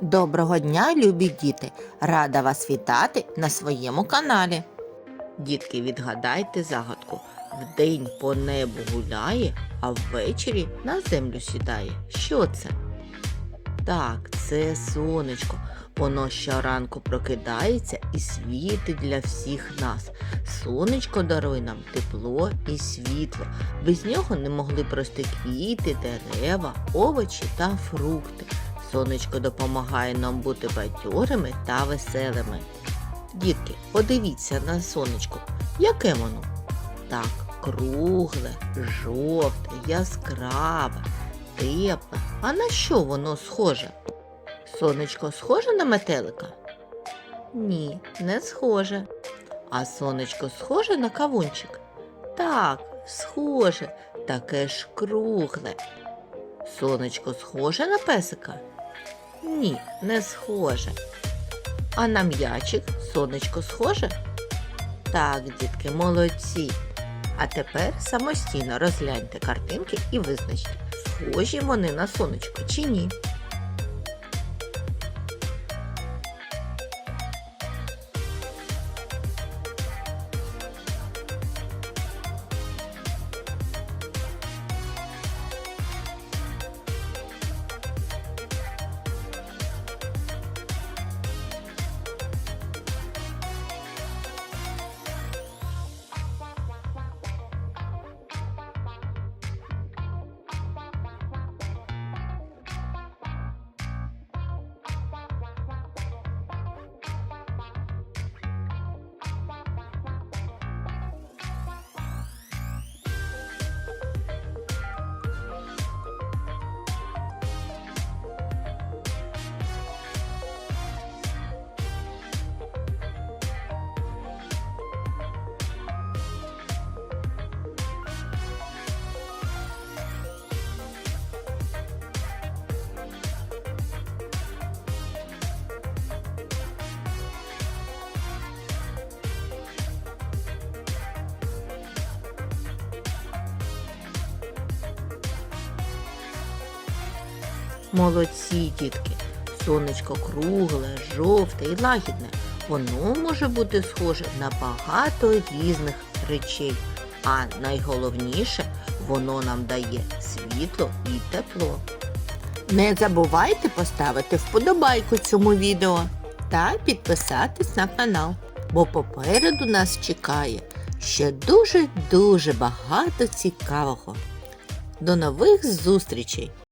Доброго дня, любі діти! Рада вас вітати на своєму каналі. Дітки, відгадайте загадку. Вдень по небу гуляє, а ввечері на землю сідає. Що це? Так, це сонечко. Воно щоранку прокидається і світить для всіх нас. Сонечко дарує нам тепло і світло. Без нього не могли прости квіти, дерева, овочі та фрукти. Сонечко допомагає нам бути бадьорими та веселими. Дітки, подивіться на сонечко. Яке воно? Так, кругле, жовте, яскраве, тепле. А на що воно схоже? Сонечко схоже на метелика? Ні, не схоже. А сонечко схоже на кавунчик? Так, схоже, таке ж кругле. Сонечко схоже на песика? Ні, не схоже. А на м'ячик сонечко схоже? Так, дітки, молодці. А тепер самостійно розгляньте картинки і визначте, схожі вони на сонечко чи ні. Молодці, дітки. Сонечко кругле, жовте і лагідне. Воно може бути схоже на багато різних речей. А найголовніше, воно нам дає світло і тепло. Не забувайте поставити вподобайку цьому відео та підписатись на канал, бо попереду нас чекає ще дуже-дуже багато цікавого. До нових зустрічей!